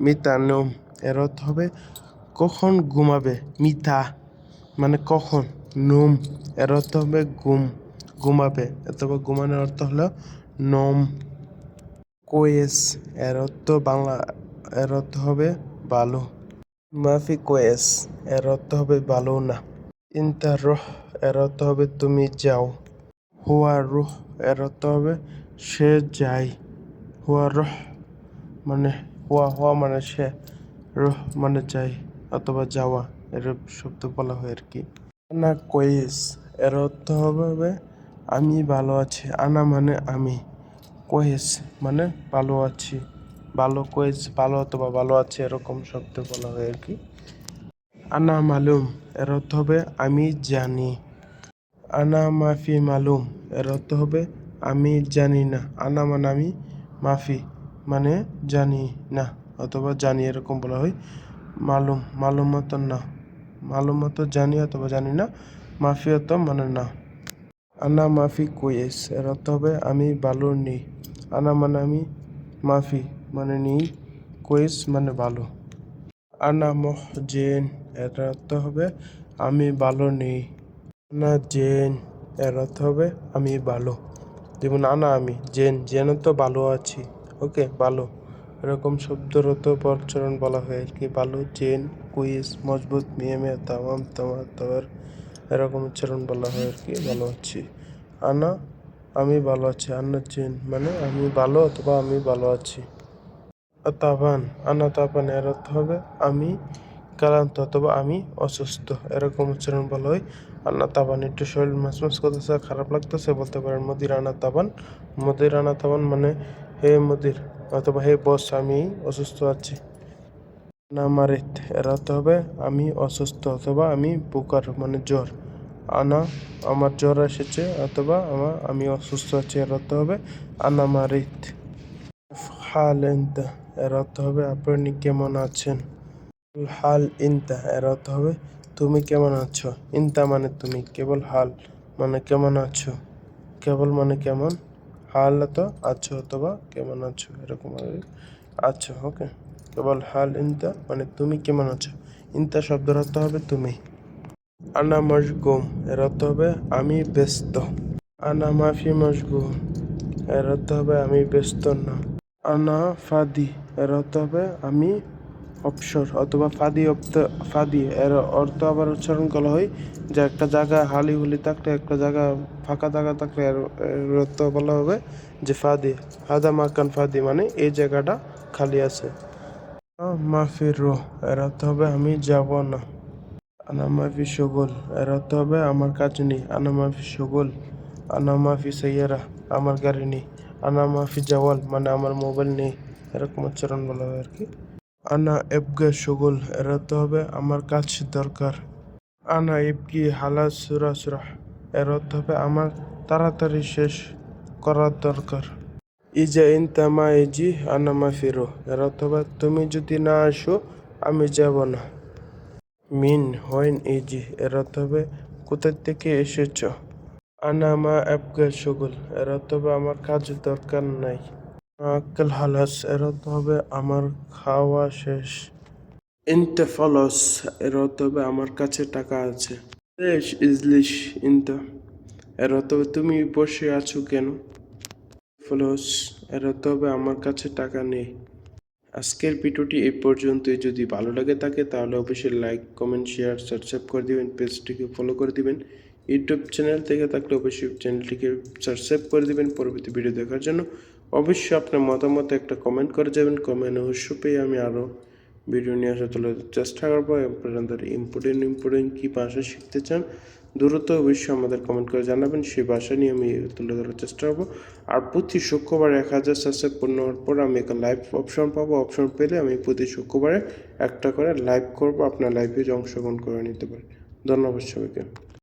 মিতা নোম এর অর্থ হবে। কখন ঘুমাবে মিথা মানে কখন? নোম। এর অর্থ হবে ঘুম, ঘুমাবে। অথবা ঘুমানোর অর্থ হলো নোম। কোয়েস এর অর্থ বাংলা এর অর্থ হবে ভালো মাফি কোয়েস এর অর্থ হবে ভালো না। ইন্তা রহ এর অর্থ হবে তুমি যাও। হুয়া রুহ এর অর্থ হবে সে যায়। হুয়া রহ মানে হুয়া হুয়া মানে সে রহ মানে যাই অথবা যাওয়া এর শব্দ বলা হয় আর কি আনা কোয়েস এর অর্থ হবে আমি ভালো আছি। আনা মানে আমি। কোয়েস মানে ভালো আছি। ভালো কোয়েস ভালো অথবা ভালো আছে, এরকম শব্দ বলা হয় আর কি আনা মালুম, এর অর্থ হবে আমি জানি। আনা মাফি মালুম, এর অর্থ হবে আমি জানি না। আনা মানে আমি মাফি। মানে জানি না, অথবা জানি এরকম বলা হয়। মালুম মালুম মতো না। মালুম মতো জানি অথবা জানি না মাফি অত মানে না। আনা মাফি কোয়েস এর অর্থ হবে আমি ভালো নেই। আনা মানে আমি মাফি মানে নেই। কোয়েস মানে ভালো আনা মহ জেন, এর অর্থ হবে আমি ভালো নেই। আনা জেন, এর অর্থ হবে আমি ভালো যেমন আনা আমি, জেন জেন তো ভালো আছি। ওকে ভালো এরকম শব্দরত পরচরণ বলা হয় আর কি। বালু, চেন, কুইজ, মজবুত মিয়েমে তামাম, তামার তাওয়ার এরকম উচ্চারণ বলা হয় আর কি। ভালো আছি। আনা, আমি ভালো আছি। আন্না জেন মানে আমি ভালো অথবা আমি ভালো আছি। তাবান আনা তাবান এর অর্থ হবে আমি ক্লান্ত অথবা আমি অসুস্থ। এরকম উচ্চারণ বলা হয়। আন্না তাবান একটু শরীর মাছ মাছ করতেছে, খারাপ লাগতেছে, বলতে পারেন মদির আনা তাবান মদির আনা তাবান মানে হে মদির, অথবা হে বস, আমি অসুস্থ আছি। না মারিত অর্থ হবে, আমি অসুস্থ, অথবা আমি বুকার মানে জ্বর। আনা, আমার জ্বর এসেছে, অথবা আমার আমি অসুস্থ আছি অর্থ হবে, আনা মারিত হাল ইন্তা অর্থ হবে, আপনি কেমন আছেন? হাল ইন্তা অর্থ হবে, তুমি কেমন আছো? ইন্তা মানে তুমি, কেবল হাল মানে কেমন আছো? কেবল মানে কেমন? হাল তো? আছো অথবা কেমন আছো? এরকম আছো ওকে কেবল হাল ইনতা মানে তুমি কেমন আছো? ইনতা শব্দের অর্থ হবে তুমি। আনা মশগুম, এর অর্থ হবে আমি ব্যস্ত। আনা মাফি মশগুম, এর অর্থ হবে আমি ব্যস্ত না। আনা ফাদি, এর অর্থ হবে আমি অবসর অথবা ফাদি অপ্ত ফাদি এর অর্থ আবার উচ্চারণ করা হয় যে একটা জায়গা হালি হুলি থাকলে একটা জায়গা ফাঁকা জায়গা থাকলে এর অর্থ বলা হবে যে ফাদি। হাদা মাকান ফাদি মানে এই জায়গাটা খালি আছে। মাফির রো এর অর্থ হবে আমি যাব না। আনা মাফি সগোল এর অর্থ হবে আমার কাজ নেই। আনা মাফি সগোল আনা মাফি সাইয়ারা আমার গাড়ি নেই। আনা মাফি জাওয়াল মানে আমার মোবাইল নেই। এরকম উচ্চারণ বলা হয় আর কি। আনা এবগে এর অর্থ হবে, আমার কাজ দরকার। আনা ইবকি হালা সুরা সুরা এর হবে, আমার তাড়াতাড়ি শেষ করার দরকার। ইজা ইনতামা ইজি আনা মাফিরো এর হবে, তুমি যদি না আসো, আমি যাব না। মিন হইন ইজি এর হবে, কোথা থেকে এসেছ? আনামা অ্যাপগা সগুল এর অর্থ হবে, আমার কাজ দরকার নাই। আক্কেল হালাস এর হবে, আমার খাওয়া শেষ। ইনতে ফলস এর হবে, আমার কাছে টাকা আছে। লেশ ইজলিশ, ইনতা এর হবে, তুমি বসে আছো কেন? ফলস এর হবে, আমার কাছে টাকা নেই। আজকের ভিডিওটি এই পর্যন্তই। যদি ভালো লাগে থাকে, তাহলে অবশ্যই লাইক, কমেন্ট, শেয়ার, সাবস্ক্রাইব করে দিবেন, পেজটিকে ফলো করে দিবেন। ইউটিউব চ্যানেল থেকে থাকলে অবশ্যই চ্যানেলটিকে সাবস্ক্রাইব করে দিবেন। পরবর্তী ভিডিও দেখার জন্য অবশ্যই আপনার মতামত একটা কমেন্ট করে যাবেন। কমেন্ট অবশ্য পেয়ে আমি আরও ভিডিও নিয়ে আসা তোলার চেষ্টা করব। আপনাদের ইম্পর্টেন্ট ইম্পর্টেন্ট কী ভাষা শিখতে চান, দ্রুত অবশ্যই আমাদের কমেন্ট করে জানাবেন। সেই ভাষা নিয়ে আমি তুলে ধরার চেষ্টা করব। আর প্রতি শুক্রবার এক হাজার সাবস্ক্রাইব পূর্ণ হওয়ার পর আমি একটা লাইভ অপশন পাবো। অপশন পেলে আমি প্রতি শুক্রবারে একটা করে লাইভ করব। আপনার লাইভে অংশগ্রহণ করে নিতে পারেন। ধন্যবাদ সবাইকে।